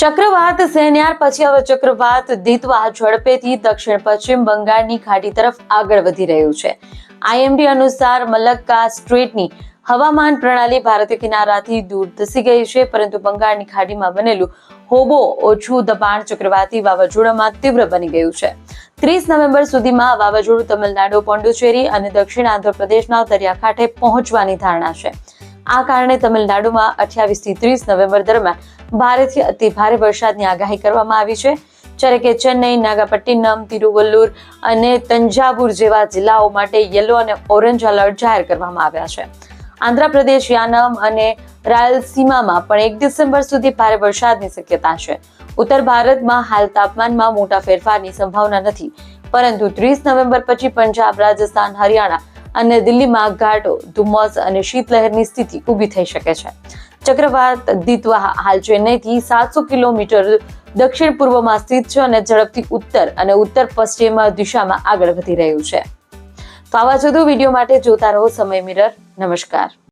ચક્રવાત સેન્યાર, પછી હવે ચક્રવાત દિતવા ઝડપેથી દક્ષિણ પશ્ચિમ બંગાળની ખાડી તરફ આગળ વધી રહ્યું છે. આઈએમડી અનુસાર મલક્કા સ્ટ્રેટની હવામાન પ્રણાલી ભારતીય કિનારાથી દૂર ધસી ગઈ છે, પરંતુ બંગાળની ખાડીમાં બનેલું હોબો ઓછું દબાણ ચક્રવાતી વાવાઝોડામાં તીવ્ર બની ગયું છે. ત્રીસ નવેમ્બર સુધીમાં વાવાઝોડું તમિલનાડુ પોંડુચેરી અને દક્ષિણ આંધ્રપ્રદેશના દરિયાકાંઠે પહોંચવાની ધારણા છે. આ કારણે તમિલનાડુમાં અઠ્યાવીસથી ત્રીસ નવેમ્બર દરમિયાન ભારેથી અતિ ભારે વરસાદની આગાહી કરવામાં આવી છે. જ્યારે કે ચેન્નઈ, નાગાપટ્ટિનમ, તિરુવલ્લુર અને તંજાવુર જેવા જિલ્લાઓ માટે યલો અને ઓરેન્જ એલર્ટ જાહેર કરવામાં આવ્યા છે. આંધ્રપ્રદેશ, યાનમ અને રાયલસીમામાં પણ એક ડિસેમ્બર સુધી ભારે વરસાદની શક્યતા છે. ઉત્તર ભારતમાં હાલ તાપમાનમાં મોટા ફેરફારની સંભાવના નથી. પરંતુ ત્રીસ નવેમ્બર પછી પંજાબ, રાજસ્થાન, હરિયાણા અને દિલ્હીમાં ઘાટો ધુમ્મસ અને શીતલહેરની સ્થિતિ ઊભી થઈ શકે છે. ચક્રવાત દિતવા હાલ ચેન્નઈથી સાતસો કિલોમીટર દક્ષિણ પૂર્વમાં સ્થિત છે અને ઝડપથી ઉત્તર અને ઉત્તર પશ્ચિમ દિશામાં આગળ વધી રહ્યું છે. તો આવા જુદો વીડિયો માટે જોતા રહો સમય મિરર. નમસ્કાર.